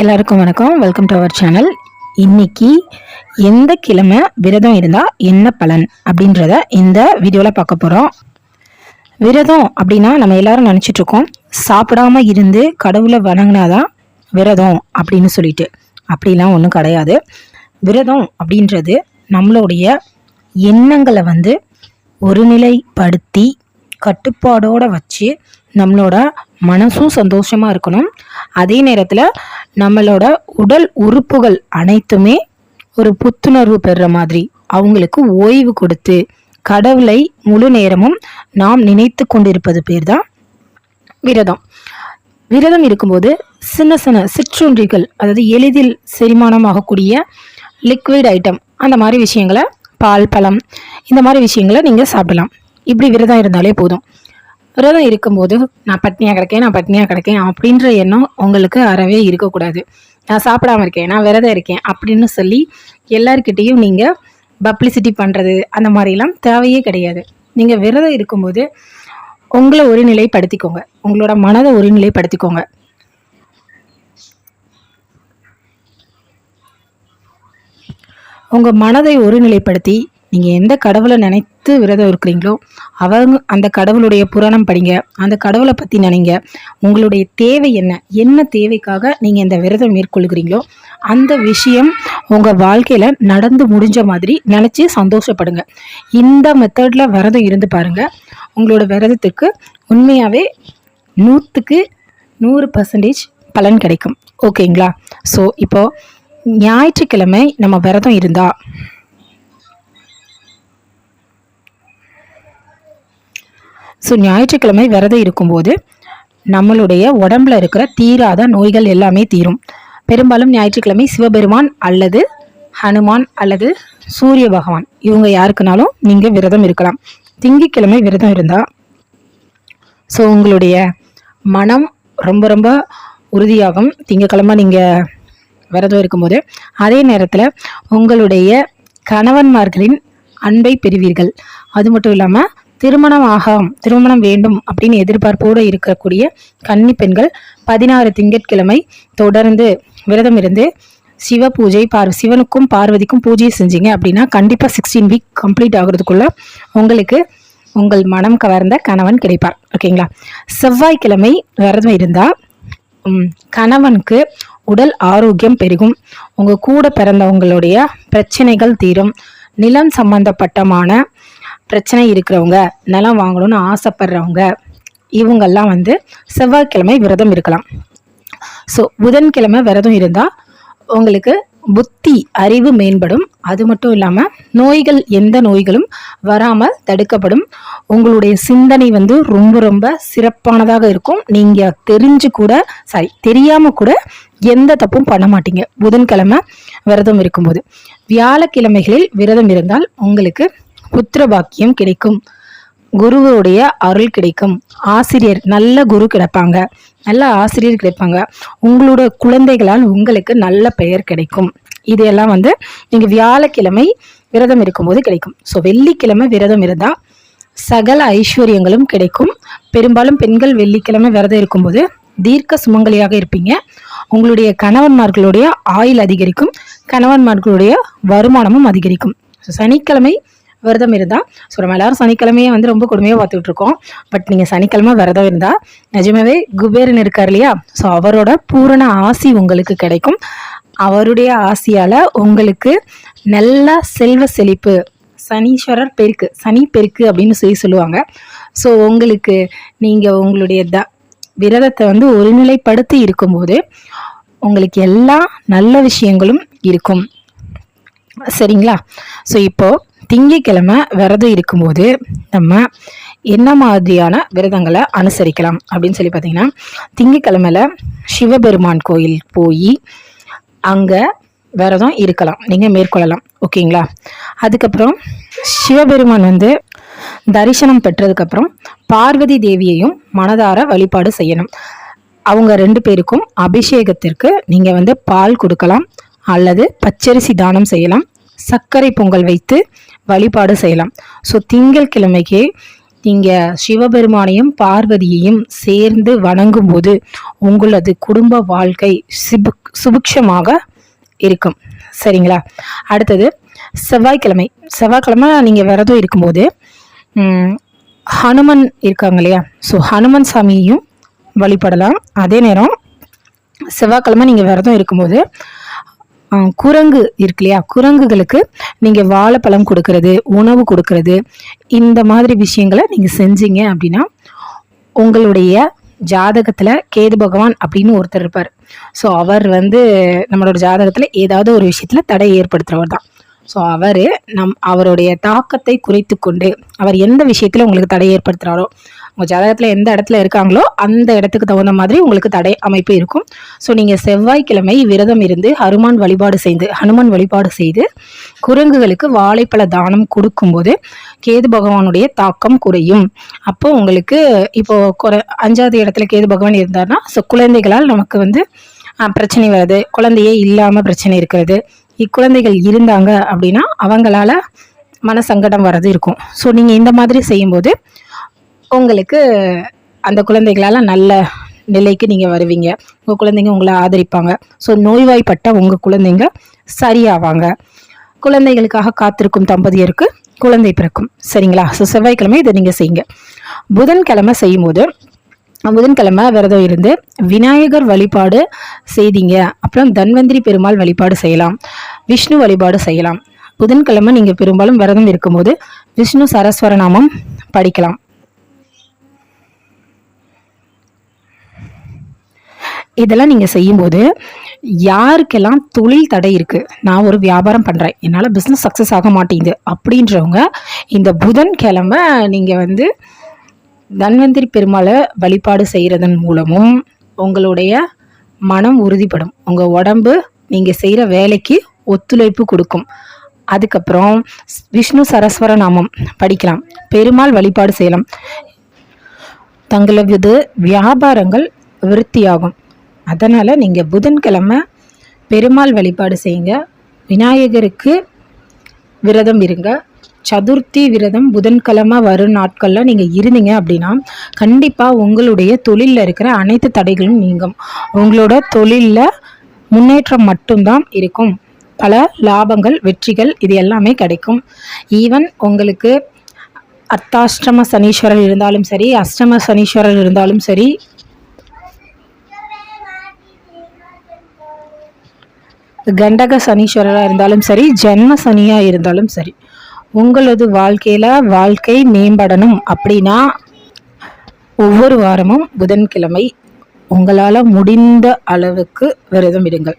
எல்லாருக்கும் வணக்கம். Welcome to our channel இன்னைக்கு எந்த கிழமை விரதம் இருந்தால் என்ன பலன் அப்படின்றத இந்த வீடியோவில் பார்க்க போகிறோம் விரதம் அப்படின்னா நம்ம எல்லாரும் நினச்சிட்ருக்கோம் சாப்பிடாம இருந்து கடவுளை வணங்கினாதான் விரதம் அப்படின்னு சொல்லிட்டு. அப்படிலாம் ஒன்றும் கிடையாது. விரதம் அப்படின்றது நம்மளுடைய எண்ணங்களை வந்து ஒருநிலைப்படுத்தி கட்டுப்பாடோட வச்சு நம்மளோட மனசும் சந்தோஷமாக இருக்கணும். அதே நேரத்தில் நம்மளோட உடல் உறுப்புகள் அனைத்துமே ஒரு புத்துணர்வு பெறுற மாதிரி அவங்களுக்கு ஓய்வு கொடுத்து கடவுளை முழு நேரமும் நாம் நினைத்து கொண்டிருப்பது பேர் தான் விரதம். விரதம் இருக்கும்போது சின்ன சின்ன சிற்றுண்டிகள் அதாவது எளிதில் செரிமானமாகக்கூடிய லிக்விட் ஐட்டம் அந்த மாதிரி விஷயங்களை பால் பழம் இந்த மாதிரி விஷயங்களை நீங்கள் சாப்பிடலாம். இப்படி விரதம் இருந்தாலே போதும். விரதம் இருக்கும்போது நான் பட்னியாக கிடக்கேன் நான் பட்னியாக கிடக்கேன் அப்படின்ற எண்ணம் உங்களுக்கு அறவே இருக்கக்கூடாது. நான் சாப்பிடாம இருக்கேன் நான் விரதம் இருக்கேன் அப்படின்னு சொல்லி எல்லாருக்கிட்டேயும் நீங்கள் பப்ளிசிட்டி பண்ணுறது அந்த மாதிரிலாம் தேவையே கிடையாது. நீங்கள் விரதம் இருக்கும்போது உங்களை ஒருநிலைப்படுத்திக்கோங்க. உங்களோட மனதை ஒருநிலைப்படுத்திக்கோங்க. உங்கள் மனதை ஒருநிலைப்படுத்தி நீங்கள் எந்த கடவுளை நினை நினைத்து விரதம் இருக்கிறீங்களோ அவங்க அந்த கடவுளுடைய புராணம் படிங்க. அந்த கடவுளை பற்றி நினைங்க. உங்களுடைய தேவை என்ன? என்ன தேவைக்காக நீங்கள் இந்த விரதம் மேற்கொள்கிறீங்களோ அந்த விஷயம் உங்கள் வாழ்க்கையில் நடந்து முடிஞ்ச மாதிரி நினச்சி சந்தோஷப்படுங்க. இந்த மெத்தடில் விரதம் இருந்து பாருங்கள் உங்களோட விரதத்துக்கு உண்மையாகவே நூற்றுக்கு நூறு பர்சன்டேஜ் பலன் கிடைக்கும். ஓகேங்களா ஸோ இப்போது ஞாயிற்றுக்கிழமை நம்ம விரதம் இருந்தால் ஸோ ஞாயிற்றுக்கிழமை விரதம் இருக்கும்போது நம்மளுடைய உடம்புல இருக்கிற தீராத நோய்கள் எல்லாமே தீரும். பெரும்பாலும் ஞாயிற்றுக்கிழமை சிவபெருமான் அல்லது ஹனுமான் அல்லது சூரிய பகவான் இவங்க யாருக்குனாலும் நீங்கள் விரதம் இருக்கலாம். திங்கட்கிழமை விரதம் இருந்தால் ஸோ உங்களுடைய மனம் ரொம்ப ரொம்ப உறுதியாகும். திங்கக்கிழமை நீங்கள் விரதம் இருக்கும்போது அதே நேரத்தில் உங்களுடைய கணவன்மார்களின் அன்பை பெறுவீர்கள். அது மட்டும் இல்லாமல் திருமணம் ஆகாம் திருமணம் வேண்டும் அப்படின்னு எதிர்பார்ப்போடு இருக்கக்கூடிய கன்னி பெண்கள் பதினாறு திங்கட்கிழமை தொடர்ந்து விரதம் இருந்து சிவ பூஜை பார் சிவனுக்கும் பார்வதிக்கும் பூஜை செஞ்சீங்க அப்படின்னா கண்டிப்பாக சிக்ஸ்டீன் வீக் கம்ப்ளீட் ஆகுறதுக்குள்ள உங்களுக்கு உங்கள் மனம் கவர்ந்த கணவன் கிடைப்பார். ஓகேங்களா? செவ்வாய்க்கிழமை விரதம் இருந்தால் கணவனுக்கு உடல் ஆரோக்கியம் பெருகும். உங்கள் கூட பிறந்தவங்களுடைய பிரச்சனைகள் தீரும். நிலம் சம்பந்தப்பட்டமான பிரச்சனை இருக்கிறவங்க நிலம் வாங்கணும்னு ஆசைப்படுறவங்க இவங்கெல்லாம் வந்து செவ்வாய்க்கிழமை விரதம் இருக்கலாம். ஸோ புதன்கிழமை விரதம் இருந்தால் உங்களுக்கு புத்தி அறிவு மேம்படும். அது மட்டும் இல்லாமல் நோய்கள் எந்த நோய்களும் வராமல் தடுக்கப்படும். உங்களுடைய சிந்தனை வந்து ரொம்ப ரொம்ப சிறப்பானதாக இருக்கும். நீங்கள் தெரிஞ்சு கூட சாரி தெரியாமல் கூட எந்த தப்பும் பண்ண மாட்டீங்க. புதன்கிழமை விரதம் இருக்கும்போது. வியாழக்கிழமைகளில் விரதம் இருந்தால் உங்களுக்கு புத்திர பாக்கியம் கிடைக்கும். குருவருடைய அருள் கிடைக்கும். ஆசிரியர் நல்ல குரு கிடைப்பாங்க. நல்ல ஆசிரியர் கிடைப்பாங்க. உங்களோட குழந்தைகளால் உங்களுக்கு நல்ல பெயர் கிடைக்கும். இதையெல்லாம் வந்து நீங்கள் வியாழக்கிழமை விரதம் இருக்கும்போது கிடைக்கும். ஸோ வெள்ளிக்கிழமை விரதம் இருந்தால் சகல ஐஸ்வர்யங்களும் கிடைக்கும். பெரும்பாலும் பெண்கள் வெள்ளிக்கிழமை விரதம் இருக்கும்போது தீர்க்க சுமங்கலியாக இருப்பீங்க. உங்களுடைய கணவன்மார்களுடைய ஆயுள் அதிகரிக்கும். கணவன்மார்களுடைய வருமானமும் அதிகரிக்கும். ஸோ சனிக்கிழமை விரதம் இருந்தால் ஸோ நம்ம எல்லாரும் சனிக்கிழமையே வந்து ரொம்ப கொடுமையாக பார்த்துக்கிட்டு இருக்கோம் பட் நீங்கள் சனிக்கிழமை விரதம் இருந்தால் நிஜமாவே குபேரன் இருக்கார் இல்லையா? ஸோ அவரோட பூரண ஆசி உங்களுக்கு கிடைக்கும். அவருடைய ஆசியால் உங்களுக்கு நல்ல செல்வ செழிப்பு சனீஸ்வரர் பெருக்கு சனி பெருக்கு அப்படின்னு சொல்லி சொல்லுவாங்க. ஸோ உங்களுக்கு நீங்கள் உங்களுடைய த விரதத்தை வந்து ஒருநிலைப்படுத்தி இருக்கும்போது உங்களுக்கு எல்லா நல்ல விஷயங்களும் இருக்கும். சரிங்களா? ஸோ இப்போது திங்கக்கிழமை விரதம் இருக்கும்போது நம்ம என்ன மாதிரியான விரதங்களை அனுசரிக்கலாம் அப்படின்னு சொல்லி பார்த்தீங்கன்னா திங்கக்கிழமையில் சிவபெருமான் கோயில் போய் அங்கே விரதம் இருக்கலாம். நீங்கள் மேற்கொள்ளலாம். ஓகேங்களா? அதுக்கப்புறம் சிவபெருமான் வந்து தரிசனம் பெற்றதுக்கப்புறம் பார்வதி தேவியையும் மனதார வழிபாடு செய்யணும். அவங்க ரெண்டு பேருக்கும் அபிஷேகத்திற்கு நீங்கள் வந்து பால் கொடுக்கலாம். அல்லது பச்சரிசி தானம் செய்யலாம். சர்க்கரை பொங்கல் வைத்து வழிபாடு செய்யலாம். ஸோ திங்கள் கிழமைக்கு நீங்கள் சிவபெருமானையும் பார்வதியையும் சேர்ந்து வணங்கும்போது உங்களது குடும்ப வாழ்க்கை சிபு சுபிக்ஷமாக இருக்கும். சரிங்களா? அடுத்தது செவ்வாய்க்கிழமை. செவ்வாய்க்கிழமை நீங்கள் விரதம் இருக்கும்போது ஹனுமன் இருக்காங்க இல்லையா? ஸோ ஹனுமன் சாமியையும் வழிபடலாம். அதே நேரம் செவ்வாய்க்கிழமை நீங்கள் விரதம் இருக்கும்போது குரங்கு இருக்கு இல்லையா? குரங்குகளுக்கு நீங்கள் வாழைப்பழம் கொடுக்கறது உணவு கொடுக்கறது இந்த மாதிரி விஷயங்களை நீங்கள் செஞ்சீங்க அப்படின்னா உங்களுடைய ஜாதகத்தில் கேது பகவான் அப்படின்னு ஒருத்தர் இருப்பார். ஸோ அவர் வந்து நம்மளோட ஜாதகத்தில் ஏதாவது ஒரு விஷயத்தில் தடை ஏற்படுத்துகிறவர் தான். ஸோ அவர் நம் அவருடைய தாக்கத்தை குறைத்து கொண்டு அவர் எந்த விஷயத்தில் உங்களுக்கு தடை ஏற்படுத்துகிறாரோ உங்கள் ஜாதகத்தில் எந்த இடத்துல இருக்காங்களோ அந்த இடத்துக்கு தகுந்த மாதிரி உங்களுக்கு தடை அமைப்பு இருக்கும். ஸோ நீங்கள் செவ்வாய்க்கிழமை விரதம் இருந்து ஹனுமான் வழிபாடு செய்து ஹனுமான் வழிபாடு செய்து குரங்குகளுக்கு வாழைப்பழ தானம் கொடுக்கும்போது கேது பகவானுடைய தாக்கம் குறையும். அப்போ உங்களுக்கு இப்போ குறை அஞ்சாவது இடத்துல கேது பகவான் இருந்தார்னா ஸோ குழந்தைகளால் நமக்கு வந்து பிரச்சனை வருது. குழந்தையே இல்லாமல் பிரச்சனை இருக்கிறது இக்குழந்தைகள் இருந்தாங்க அப்படின்னா அவங்களால மனசங்கடம் வர்றது இருக்கும். ஸோ நீங்கள் இந்த மாதிரி செய்யும்போது உங்களுக்கு அந்த குழந்தைகளால் நல்ல நிலைக்கு நீங்கள் வருவீங்க. உங்கள் குழந்தைங்க உங்களை ஆதரிப்பாங்க. ஸோ நோய்வாய்ப்பட்ட உங்கள் குழந்தைங்க சரியாவாங்க. குழந்தைகளுக்காக காத்திருக்கும் தம்பதியருக்கு குழந்தை பிறக்கும். சரிங்களா? ஸோ செவ்வாய்க்கிழமை இதை நீங்கள் செய்யுங்க. புதன்கிழமை செய்யும்போது புதன்கிழமை விரதம் இருந்து விநாயகர் வழிபாடு செய்தீங்க. அப்புறம் தன்வந்திரி பெருமாள் வழிபாடு செய்யலாம். விஷ்ணு வழிபாடு செய்யலாம். புதன்கிழமை நீங்கள் பெரும்பாலும் விரதம் இருக்கும்போது விஷ்ணு சரஸ்வர நாமம் படிக்கலாம். இதெல்லாம் நீங்கள் செய்யும்போது யாருக்கெல்லாம் தொழில் தடை இருக்குது நான் ஒரு வியாபாரம் பண்ணுறேன் என்னால் பிஸ்னஸ் சக்ஸஸ் ஆக மாட்டேங்குது அப்படின்றவங்க இந்த புதன்கிழமை நீங்கள் வந்து தன்வந்திரி பெருமாளை வழிபாடு செய்கிறதன் மூலமும் உங்களுடைய மனம் உறுதிப்படும். உங்கள் உடம்பு நீங்கள் செய்கிற வேலைக்கு ஒத்துழைப்பு கொடுக்கும். அதுக்கப்புறம் விஷ்ணு சரஸ்வர நாமம் படிக்கலாம் பெருமாள் வழிபாடு செய்யலாம். தங்களது வியாபாரங்கள் விருத்தியாகும். அதனால் நீங்கள் புதன்கிழமை பெருமாள் வழிபாடு செய்யுங்க. விநாயகருக்கு விரதம் இருங்க. சதுர்த்தி விரதம் புதன்கிழமை வரும் நாட்களில் நீங்கள் இருந்தீங்க அப்படின்னா கண்டிப்பாக உங்களுடைய தொழிலில் இருக்கிற அனைத்து தடைகளும் நீங்கும். உங்களோட தொழிலில் முன்னேற்றம் மட்டும்தான் இருக்கும். பல லாபங்கள் வெற்றிகள் இது எல்லாமே கிடைக்கும். ஈவன் உங்களுக்கு அர்த்தாஷ்டம சனீஸ்வரர் இருந்தாலும் சரி அஷ்டம சனீஸ்வரர் இருந்தாலும் சரி கண்டக சனீஸ்வரராக இருந்தாலும் சரி ஜென்ம சனியாக இருந்தாலும் சரி உங்களது வாழ்க்கையில் வாழ்க்கை மேம்படணும் அப்படின்னா ஒவ்வொரு வாரமும் புதன்கிழமை உங்களால் முடிந்த அளவுக்கு விரதம் விடுங்கள்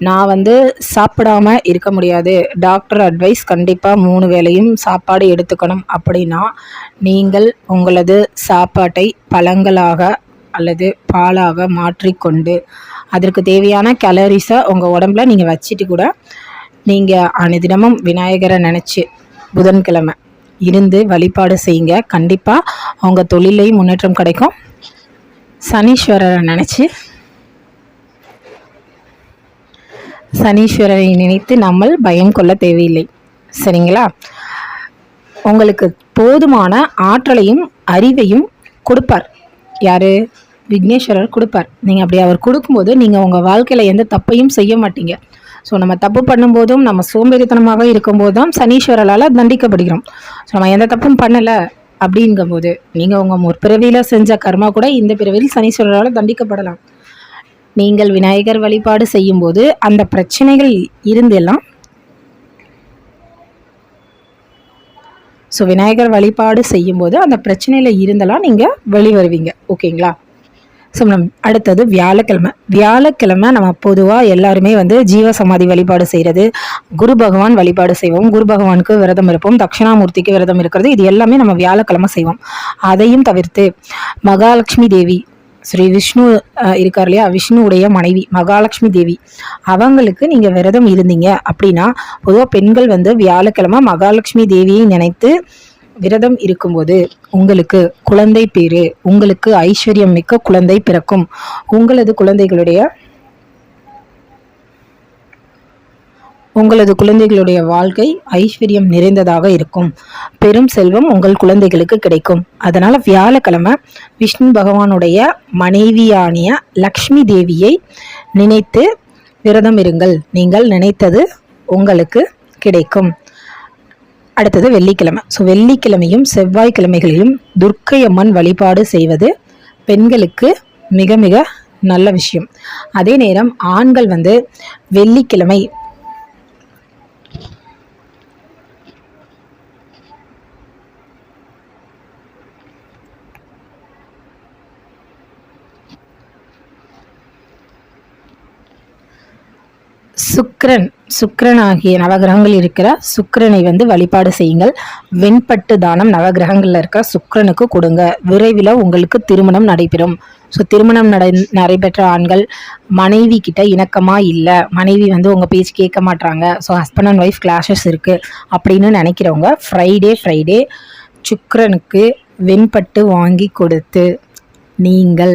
நான் வந்து சாப்பிடாம இருக்க முடியாது. டாக்டர் அட்வைஸ் கண்டிப்பாக மூணு வேளையும் சாப்பாடு எடுத்துக்கணும் அப்படின்னா நீங்கள் உங்களது சாப்பாட்டை பழங்களாக அல்லது பாலாக மாற்றிக்கொண்டு அதற்கு தேவையான கேலரிஸை உங்கள் உடம்புல நீங்கள் வச்சுட்டு கூட நீங்கள் அனுதினமும் விநாயகரை நினச்சி புதன்கிழமை இருந்து வழிபாடு செய்யுங்க. கண்டிப்பாக உங்கள் தொழிலையும் முன்னேற்றம் கிடைக்கும். சனீஸ்வரரை நினச்சி சனீஸ்வரரை நினைத்து நம்ம பயம் கொள்ள தேவையில்லை. சரிங்களா? உங்களுக்கு போதுமான ஆற்றலையும் அறிவையும் கொடுப்பார். யார்? விக்னேஸ்வரர் கொடுப்பார். நீங்கள் அப்படி அவர் கொடுக்கும்போது நீங்கள் உங்கள் வாழ்க்கையில் எந்த தப்பையும் செய்ய மாட்டீங்க. ஸோ நம்ம தப்பு பண்ணும்போதும் நம்ம சோம்பேறித்தனமாக இருக்கும்போது தான் சனீஸ்வரரால் தண்டிக்கப்படுகிறோம். ஸோ நம்ம எந்த தப்பும் பண்ணலை அப்படிங்கும்போது நீங்கள் உங்கள் முற்பிறவியில் செஞ்ச கர்மா கூட இந்த பிறவியில் சனீஸ்வரரால் தண்டிக்கப்படலாம். நீங்கள் விநாயகர் வழிபாடு செய்யும்போது அந்த பிரச்சனைகள் இருந்தெல்லாம் ஸோ விநாயகர் வழிபாடு செய்யும்போது அந்த பிரச்சனையில் இருந்தெல்லாம் நீங்கள் வெளிவருவீங்க. ஓகேங்களா ஸோ நம் அடுத்தது வியாழக்கிழமை. வியாழக்கிழமை நம்ம பொதுவாக எல்லாருமே வந்து ஜீவ சமாதி வழிபாடு செய்கிறது குரு பகவான் வழிபாடு செய்வோம். குரு பகவானுக்கு விரதம் இருப்போம். தட்சிணாமூர்த்திக்கு விரதம் இருக்கிறது. இது எல்லாமே நம்ம வியாழக்கிழமை செய்வோம். அதையும் தவிர்த்து மகாலட்சுமி தேவி ஸ்ரீ விஷ்ணு இருக்கார் இல்லையா? விஷ்ணுவுடைய மனைவி மகாலட்சுமி தேவி. அவங்களுக்கு நீங்கள் விரதம் இருந்தீங்க அப்படின்னா பொதுவாக பெண்கள் வந்து வியாழக்கிழமை மகாலட்சுமி தேவியை நினைத்து விரதம் இருக்கும்போது உங்களுக்கு குழந்தை பேரு உங்களுக்கு ஐஸ்வர்யம் மிக்க குழந்தை பிறக்கும். உங்களது குழந்தைகளுடைய உங்களது குழந்தைகளுடைய வாழ்க்கை ஐஸ்வர்யம் நிறைந்ததாக இருக்கும். பெரும் செல்வம் உங்கள் குழந்தைகளுக்கு கிடைக்கும். அதனால் வியாழக்கிழமை விஷ்ணு பகவானுடைய மனைவியானிய லக்ஷ்மி தேவியை நினைத்து விரதம் இருங்கள். நீங்கள் நினைத்தது உங்களுக்கு கிடைக்கும். அடுத்தது வெள்ளிக்கிழமை. ஸோ வெள்ளிக்கிழமையும் செவ்வாய்க்கிழமைகளிலும் துர்க்கை அம்மன் வழிபாடு செய்வது பெண்களுக்கு மிக மிக நல்ல விஷயம். அதே நேரம் ஆண்கள் வந்து வெள்ளிக்கிழமை சுக்ரன் சுக்ரன் ஆகிய நவகிரகங்கள் இருக்கிற சுக்ரனை வந்து வழிபாடு செய்யுங்கள். வெண்பட்டு தானம் நவகிரகங்களில் இருக்கிற சுக்ரனுக்கு கொடுங்க. விரைவில் உங்களுக்கு திருமணம் நடைபெறும். ஸோ திருமணம் நடை நடைபெற்ற ஆண்கள் மனைவி கிட்ட இணக்கமாக இல்லை. மனைவி வந்து உங்கள் பேச்சு கேட்க மாட்டாங்க so husband and wife clashes இருக்குது அப்படின்னு நினைக்கிறவங்க ஃப்ரைடே ஃப்ரைடே சுக்ரனுக்கு வெண்பட்டு வாங்கி கொடுத்து நீங்கள்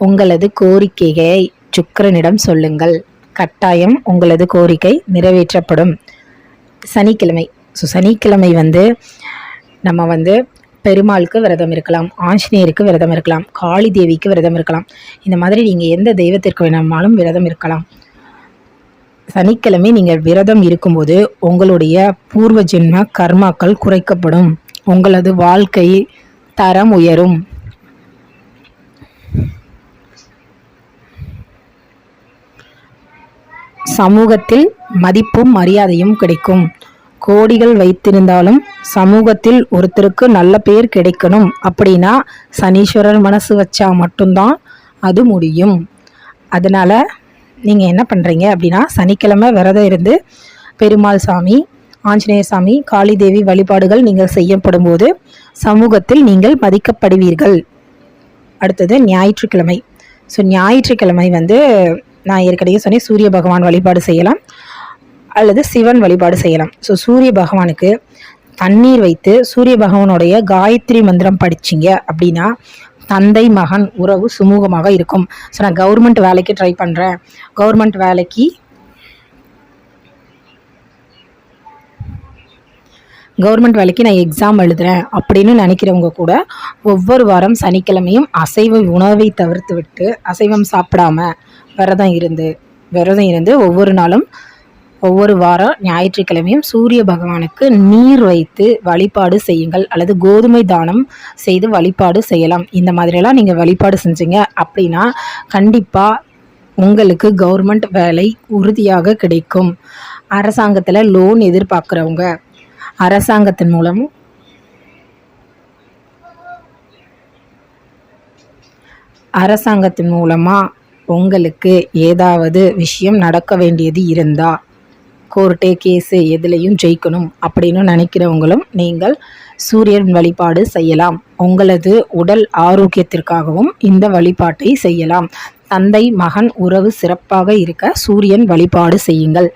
உங்களது கோரிக்கையை சுக்கரனிடம் சொல்லுங்கள். கட்டாயம் உங்களது கோரிக்கை நிறைவேற்றப்படும். சனிக்கிழமை. ஸோ சனிக்கிழமை வந்து நம்ம வந்து பெருமாளுக்கு விரதம் இருக்கலாம் ஆஞ்சநேயருக்கு விரதம் இருக்கலாம் காளி தேவிக்கு விரதம் இருக்கலாம். இந்த மாதிரி நீங்கள் எந்த தெய்வத்திற்கு வேணாலும் விரதம் இருக்கலாம். சனிக்கிழமை நீங்கள் விரதம் இருக்கும்போது உங்களுடைய பூர்வ ஜென்ம கர்மாக்கள் குறைக்கப்படும். உங்களது வாழ்க்கை தரம் உயரும். சமூகத்தில் மதிப்பும் மரியாதையும் கிடைக்கும். கோடிகள் வைத்திருந்தாலும் சமூகத்தில் ஒருத்தருக்கு நல்ல பேர் கிடைக்கணும் அப்படின்னா சனீஸ்வரர் மனசு வச்சா மட்டும்தான் அது முடியும். அதனால் நீங்கள் என்ன பண்ணுறீங்க அப்படின்னா சனிக்கிழமை விரதம் இருந்து பெருமாள் சாமி ஆஞ்சநேய சாமி காளி தேவி வழிபாடுகள் நீங்கள் செய்யப்படும் போது சமூகத்தில் நீங்கள் மதிக்கப்படுவீர்கள். அடுத்தது ஞாயிற்றுக்கிழமை. ஸோ ஞாயிற்றுக்கிழமை வந்து நான் ஏற்கனவே சொன்னேன் சூரிய பகவான் வழிபாடு செய்யலாம் அல்லது சிவன் வழிபாடு செய்யலாம். ஸோ சூரிய பகவானுக்கு தண்ணீர் வைத்து சூரிய பகவானுடைய காயத்ரி மந்திரம் படிச்சிங்க அப்படின்னா தந்தை மகன் உறவு சுமூகமாக இருக்கும். ஸோ நான் கவர்மெண்ட் வேலைக்கு ட்ரை பண்ணுறேன் கவர்மெண்ட் வேலைக்கு கவர்மெண்ட் வேலைக்கு நான் எக்ஸாம் எழுதுகிறேன் அப்படின்னு நினைக்கிறவங்க கூட ஒவ்வொரு வாரம் சனிக்கிழமையும் அசைவ உணவை தவிர்த்து விட்டு அசைவம் சாப்பிடாம விரதம் இருந்து விரதம் இருந்து ஒவ்வொரு நாளும் ஒவ்வொரு வாரம் ஞாயிற்றுக்கிழமையும் சூரிய பகவானுக்கு நீர் வைத்து வழிபாடு செய்யுங்கள். அல்லது கோதுமை தானம் செய்து வழிபாடு செய்யலாம். இந்த மாதிரியெல்லாம் நீங்கள் வழிபாடு செஞ்சீங்க அப்படின்னா கண்டிப்பாக உங்களுக்கு கவர்மெண்ட் வேலை உறுதியாக கிடைக்கும். அரசாங்கத்தில் லோன் எதிர்பார்க்குறவங்க அரசாங்கத்தின் மூலம் அரசாங்கத்தின் மூலமாக உங்களுக்கு ஏதாவது விஷயம் நடக்க வேண்டியது இருந்தால் கோர்ட்டே கேஸு எதுலேயும் ஜெயிக்கணும் அப்படின்னு நினைக்கிறவங்களும் நீங்கள் சூரியன் வழிபாடு செய்யலாம். உங்களது உடல் ஆரோக்கியத்திற்காகவும் இந்த வழிபாட்டை செய்யலாம். தந்தை மகன் உறவு சிறப்பாக இருக்க சூரியன் வழிபாடு செய்யுங்கள்.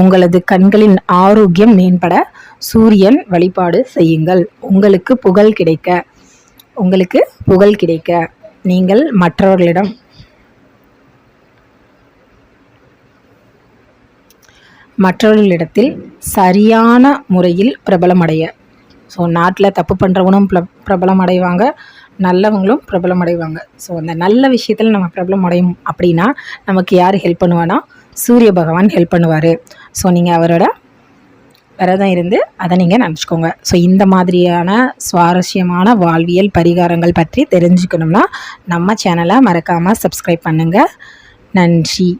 உங்களது கண்களின் ஆரோக்கியம் மேம்பட சூரியன் வழிபாடு செய்யுங்கள். உங்களுக்கு புகழ் கிடைக்க உங்களுக்கு புகழ் கிடைக்க நீங்கள் மற்றவர்களிடம் மற்றவர்களிடத்தில் சரியான முறையில் பிரபலமடைய. ஸோ நாட்டில் தப்பு பண்ணுறவங்களும் ப்ள பிரபலம் அடைவாங்க நல்லவங்களும் பிரபலம் அடைவாங்க ஸோ அந்த நல்ல விஷயத்தில் நம்ம பிரபலம் அடையும் அப்படின்னா நமக்கு யார் ஹெல்ப் பண்ணுவானா? சூரிய பகவான் ஹெல்ப் பண்ணுவார். ஸோ நீங்கள் அவரோட விரதம் இருந்து அதை நீங்கள் நினச்சிக்கோங்க. ஸோ இந்த மாதிரியான சுவாரஸ்யமான வாழ்வியல் பரிகாரங்கள் பற்றி தெரிஞ்சுக்கணும்னா நம்ம சேனலை மறக்காமல் சப்ஸ்கிரைப் பண்ணுங்கள் நன்றி.